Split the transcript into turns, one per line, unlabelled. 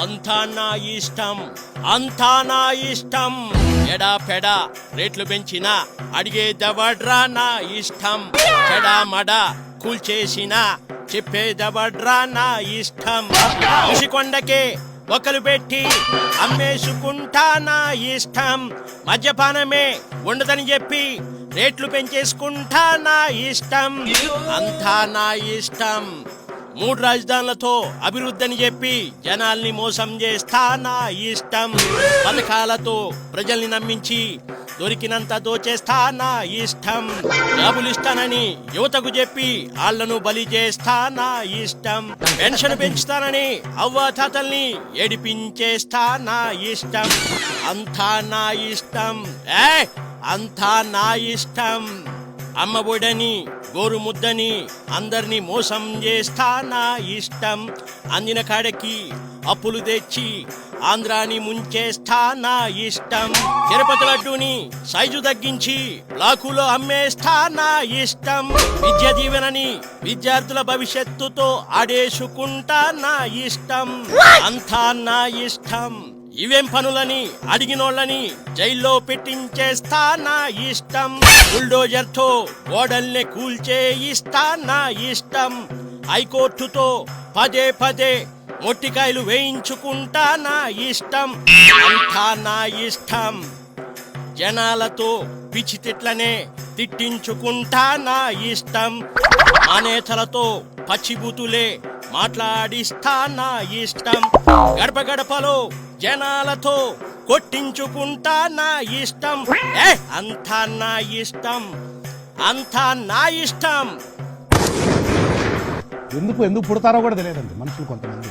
అంతా నా ఇష్టం అంతా నా ఇష్టం. ఎడా పెడా రేట్లు పెంచినా అడిగేదవడ్రా నా ఇష్టం. చెడా మడా కూల్చేసిన చెప్పేదవడ్రా నా ఇష్టం. కొండకే ఒకరు పెట్టి అమ్మేసుకుంటా నా ఇష్టం. మద్యపానమే ఉండదని చెప్పి రేట్లు పెంచేసుకుంటా నా ఇష్టం. అంతా నా ఇష్టం. మూడు రాజధానులతో అభివృద్ధి అని చెప్పి జనాల్ని మోసం చేస్తా నా ఇష్టం. పథకాలతో ప్రజల్ని నమ్మించి దొరికినంత దోచేస్తా నా ఇష్టం. డబ్బులు ఇస్తానని యువతకు చెప్పి ఆళ్ళను బలి చేస్తా నా ఇష్టం. పెన్షన్ పెంచుతానని అవ్వ తాతల్ని ఏడిపించేస్తా నా ఇష్టం. అంతా నా ఇష్టం. ఏ అంతా నా ఇష్టం. అమ్మబొడని గోరు ముద్దని అందరినీ మోసం చేస్తా నా ఇష్టం. అందిన కాడకి అప్పులు తెచ్చి ఆంధ్రాని ముంచేస్తా నా ఇష్టం. తిరుపతి లడ్డూని సైజు తగ్గించి బ్లాకులో అమ్మేస్తా నా ఇష్టం. విద్య దీవెనని విద్యార్థుల భవిష్యత్తుతో ఆడేసుకుంటా నా ఇష్టం. అంతా నా ఇష్టం. ఇవేం పనులని అడిగినోళ్ళని జైల్లో పెట్టించేస్తా నా ఇష్టం? బుల్డోజర్తో ఓడల్ని కూల్చే ఇస్తా నా ఇష్టం? హైకోర్టుతో పదే పదే మొట్టికాయలు వేయించుకుంటా నా ఇష్టం? అంతా నా ఇష్టం. జనాలతో పిచ్చి తిట్లనే తిట్టించుకుంటా నా ఇష్టం? మా పచ్చిబూతులే మాట్లాడిస్తా నా ఇష్టం? గడప గడపలో జనాలతో కొట్టించుకుంటా నా ఇష్టం. ఏ అంతా నా ఇష్టం. అంతా నా ఇష్టం.
ఎందుకు ఎందుకు పుడతారో కూడా తెలియదండి మనుషులు కొంతమంది.